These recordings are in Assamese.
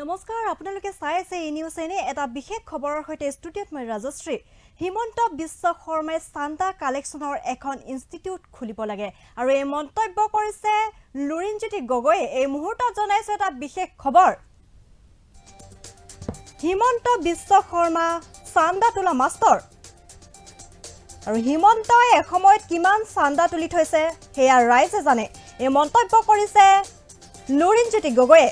নমস্কাৰ আপোনালোকে চাই আছে ই নিউজ এনে এটা বিশেষ খবৰৰ সৈতে ষ্টুডিঅ'ত মই ৰাজশ্ৰী। হিমন্ত বিশ্ব শৰ্মাই চান্দা কালেকশ্যনৰ এখন ইনষ্টিটিউট খুলিব লাগে আৰু এই মন্তব্য কৰিছে লুৰিণজ্যোতি গগৈয়ে। এই মুহূৰ্তত জনাইছো এটা বিশেষ খবৰ। হিমন্ত বিশ্ব শৰ্মা চান্দা তোলা মাষ্টৰ আৰু হিমন্তই এসময়ত কিমান চান্দা তুলি থৈছে সেয়া ৰাইজে জানে। এই মন্তব্য কৰিছে লুৰিণজ্যোতি গগৈয়ে।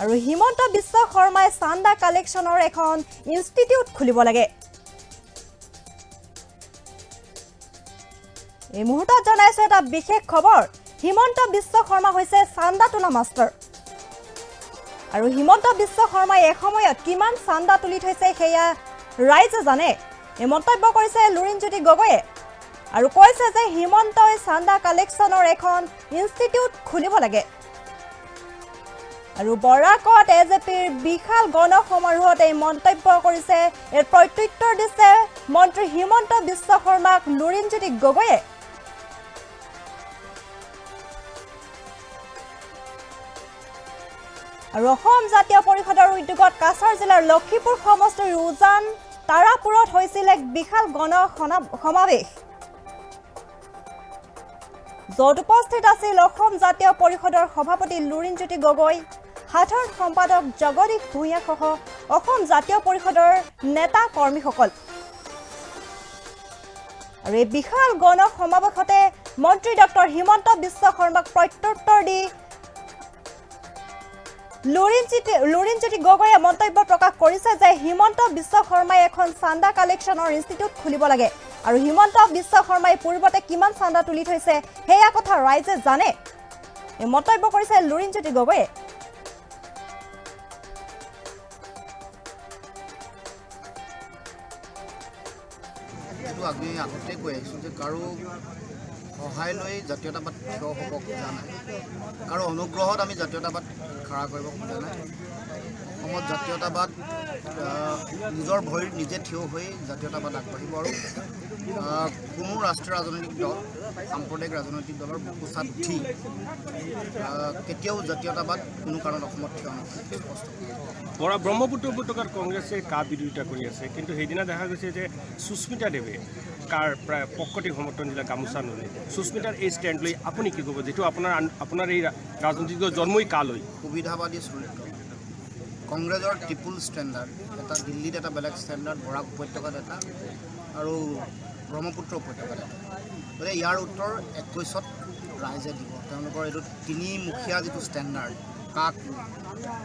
আৰু হিমন্ত বিশ্ব শৰ্মাই চান্দা কালেকশ্যনৰ এখন ইনষ্টিটিউট খুলিব লাগে। এই মুহূৰ্তত জনাইছো এটা বিশেষ খবৰ হিমন্ত বিশ্ব শৰ্মা হৈছে চান্দা তোলা মাষ্টৰ। আৰু হিমন্ত বিশ্ব শৰ্মাই এসময়ত কিমান চান্দা তুলি থৈছে সেয়া ৰাইজে জানে। এই মন্তব্য কৰিছে লুৰিণজ্যোতি গগৈয়ে। আৰু কৈছে যে হিমন্তই চান্দা কালেকশ্যনৰ এখন ইনষ্টিটিউট খুলিব লাগে। আৰু বৰাকত এ জে পিৰ বিশাল গণ সমাৰোহত এই মন্তব্য কৰিছে। ইয়াৰ প্ৰত্যুত্তৰ দিছে মন্ত্ৰী হিমন্ত বিশ্ব শৰ্মাক লুৰিণজ্যোতি গগৈয়ে। আৰু অসম জাতীয় পৰিষদৰ উদ্যোগত কাছাৰ জিলাৰ লক্ষীপুৰ সমষ্টিৰ উজান তাৰাপুৰত হৈছিল এক বিশাল গণ সমাৱেশ য'ত উপস্থিত আছিল অসম জাতীয় পৰিষদৰ সভাপতি লুৰিণজ্যোতি গগৈ। সাধাৰণ সম্পাদক জগদীশ ভূঞাসহ অসম জাতীয় পৰিষদৰ নেতা কৰ্মীসকল। আৰু এই বিশাল গণ সমাৱেশতে মন্ত্ৰী ডক্টৰ হিমন্ত বিশ্ব শৰ্মাক প্ৰত্যুত্তৰ দি লুৰিণজ্যোতি লুৰিণজ্যোতি গগৈয়ে মন্তব্য প্ৰকাশ কৰিছে যে হিমন্ত বিশ্ব শৰ্মাই এখন চান্দা কালেকশ্যনৰ ইনষ্টিটিউট খুলিব লাগে। আৰু হিমন্ত বিশ্ব শৰ্মাই পূৰ্বতে কিমান চান্দা তুলি থৈছে সেয়া কথা ৰাইজে জানে। মন্তব্য কৰিছে লুৰিণজ্যোতি গগৈয়ে। এইটো আমি আগতে কৈ আহিছোঁ যে কাৰো সহায় লৈ জাতীয়তাবাদ থিয় হ'ব খোজা নাই। কাৰো অনুগ্ৰহত আমি জাতীয়তাবাদ খাৰা কৰিব খোজা নাই। অসমত জাতীয়তাবাদ নিজৰ ভৰিত নিজে থিয় হৈ জাতীয়তাবাদ আগবাঢ়িব আৰু। কোনো ৰাষ্ট্ৰীয় ৰাজনৈতিক দল সাম্প্ৰদায়িক ৰাজনৈতিক দলৰ বুকুচাত উঠি কেতিয়াও জাতীয়তাবাদ কোনো কাৰণত অসমত থিয় নহয়। স্পষ্ট। বৰা ব্ৰহ্মপুত্ৰ উপত্যকাত কংগ্ৰেছে কা বিৰোধিতা কৰি আছে কিন্তু সেইদিনা দেখা গৈছে যে সুস্মিতা দেৱে কাৰ প্ৰায় পক্ষতি সমৰ্থন দিলে গামোচা নলে সুস্মিতাৰ এই ষ্টেণ্ড লৈ আপুনি কি ক'ব? যিটো আপোনাৰ আপোনাৰ এই ৰাজনৈতিক জন্মই কালৈ সুবিধাবাদী চৰিত্ৰ। কংগ্ৰেছৰ ট্ৰিপুল ষ্টেণ্ডাৰ্ড এটা দিল্লীত এটা বেলেগ ষ্টেণ্ডাৰ্ড বৰাক উপত্যকাত এটা আৰু ব্ৰহ্মপুত্ৰ উপত্যকাত। গতিকে ইয়াৰ উত্তৰ একৈছত ৰাইজে দিব। তেওঁলোকৰ এইটো তিনিমুখীয়া যিটো ষ্টেণ্ডাৰ্ড কাক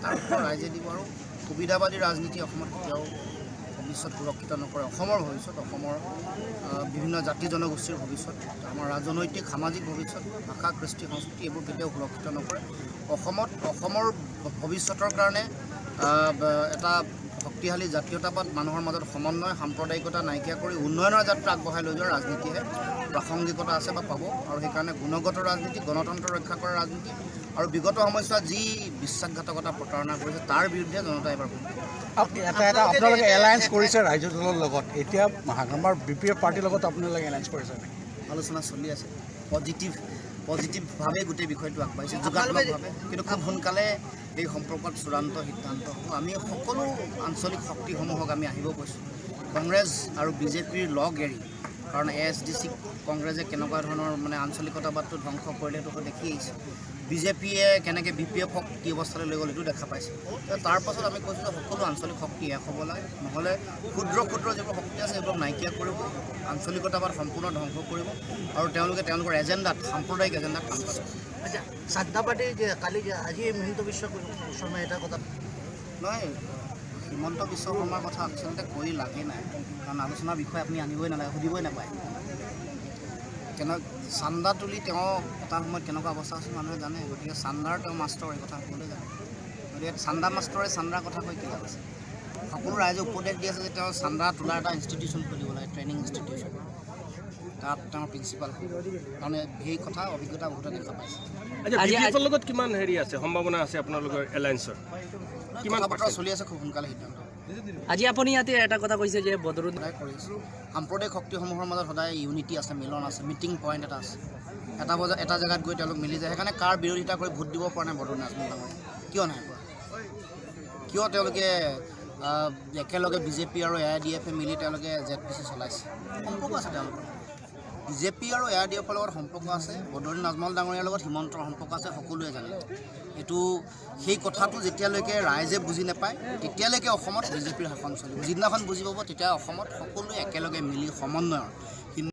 তাৰ উত্তৰ ৰাইজে দিব আৰু সুবিধাবাদী ৰাজনীতি অসমত কেতিয়াও ভৱিষ্যত সুৰক্ষিত নকৰে। অসমৰ ভৱিষ্যত অসমৰ বিভিন্ন জাতি জনগোষ্ঠীৰ ভৱিষ্যত আমাৰ ৰাজনৈতিক সামাজিক ভৱিষ্যত ভাষা কৃষ্টি সংস্কৃতি এইবোৰ কেতিয়াও সুৰক্ষিত নকৰে। অসমত অসমৰ ভৱিষ্যতৰ কাৰণে এটা শক্তিশালী জাতীয়তাবাদ মানুহৰ মাজত সমন্বয় সাম্প্ৰদায়িকতা নাইকিয়া কৰি উন্নয়নৰ যাত্ৰা আগবঢ়াই লৈ যোৱাৰ ৰাজনীতিহে প্ৰাসংগিকতা আছে বা পাব। আৰু সেইকাৰণে গুণগত ৰাজনীতি গণতন্ত্ৰ ৰক্ষা কৰা ৰাজনীতি আৰু বিগত সময়ছোৱাত যি বিশ্বাসঘাতকতা প্ৰতাৰণা কৰিছে তাৰ বিৰুদ্ধে জনতাই এবাৰ এটা এটা আপোনালোকে এলায়েন্স কৰিছে ৰাজ্য দলৰ লগত। এতিয়া আমাৰ বি পি এফ পাৰ্টিৰ লগত আপোনালোকে এলায়েন্স কৰিছে আলোচনা চলি আছে। পজিটিভ পজিটিভভাৱে গোটেই বিষয়টো আগবাঢ়িছে যোগাত্মকভাৱে কিন্তু খুব সোনকালে এই সম্পৰ্কত চূড়ান্ত সিদ্ধান্ত হ'ব। আমি সকলো আঞ্চলিক শক্তিসমূহক আমি আহিব কৈছোঁ। কংগ্ৰেছ আৰু বিজেপিৰ লগ এৰি কাৰণ এ এছ ডি চিক কংগ্ৰেছে কেনেকুৱা ধৰণৰ মানে আঞ্চলিকতাবাদটো ধ্বংস কৰিলে সেইটো দেখি আহিছে। বিজেপিয়ে কেনেকৈ বি পি এফক কি অৱস্থালৈ লৈ গ'ল এইটো দেখা পাইছে। তো তাৰ পাছত আমি কৈছোঁ যে সকলো আঞ্চলিক শক্তি এক হ'ব লাগে। নহ'লে ক্ষুদ্ৰ ক্ষুদ্ৰ যিবোৰ শক্তি আছে সেইবোৰক নাইকিয়া কৰিব। আঞ্চলিকতাবাদ সম্পূৰ্ণ ধ্বংস কৰিব। আৰু তেওঁলোকে তেওঁলোকৰ এজেণ্ডাত সাম্প্ৰদায়িক এজেণ্ডাত কাম কৰিব আচ্ছা চাদ্দাবাদী কালি যে আজি হিমন্ত বিশ্ব শৰ্মাই এটা কথা নহয় হিমন্ত বিশ্ব শৰ্মাৰ কথা আচলতে কৈ লাভেই নাই। কাৰণ আলোচনাৰ বিষয়ে আপুনি আনিবই নালাগে সুধিবই নাপায়। কেনে চান্দা তুলি তেওঁ এটা সময়ত কেনেকুৱা অৱস্থা আছিল মানুহে জানে গতিকে চান্দাৰ তেওঁ মাষ্টৰ এই কথা সকলোৱে জানে। গতিকে চান্দা মাষ্টৰে চান্দাৰ কথা কৈ কি লাভ আছে? সকলো ৰাইজে উপদেশ দি আছে যে তেওঁ চান্দা তোলাৰ এটা ইনষ্টিটিউশ্যন খুলিব লাগে ট্ৰেইনিং ইনষ্টিটিউশ্যন তাত তেওঁৰ প্ৰিন্সিপাল কাৰণ সেই কথা অভিজ্ঞতা বহুতে দেখা পাইছে। আচ্ছা লগত কিমান হেৰি আছে সম্ভাৱনা আছে আপোনালোকৰ এলায়েন্সৰ কিমান কথা চলি আছে খুব সোনকালে সিদ্ধান্ত। আজি আপুনি ইয়াতে এটা কথা কৈছে যে কৰি সাম্প্ৰদায়িক শক্তিসমূহৰ মাজত সদায় ইউনিটি আছে মিলন আছে মিটিং পইণ্ট এটা আছে। এটা বজাত এটা জেগাত গৈ তেওঁলোক মিলি যায়। সেইকাৰণে কাৰ বিৰোধিতা কৰি ভোট দিব পৰা নাই বদৰুণ নাজমুল ডাঙৰীয়া কিয় নাই পৰা কিয় তেওঁলোকে একেলগে বিজেপি আৰু এ আই ডি এফে মিলি তেওঁলোকে জেড পি চি চলাইছে? সম্পৰ্ক আছে তেওঁলোকৰ। বিজেপি আৰু এ আই ডি এফৰ লগত সম্পৰ্ক আছে। বদৰুদ্দিন নাজমল ডাঙৰীয়াৰ লগত হিমন্তৰ সম্পৰ্ক আছে সকলোৱে জানে। এইটো সেই কথাটো যেতিয়ালৈকে ৰাইজে বুজি নাপায় তেতিয়ালৈকে অসমত বিজেপিৰ শাসন চলিব। যিদিনাখন বুজি পাব তেতিয়া অসমত সকলোৱে একেলগে মিলি সমন্বয়ৰ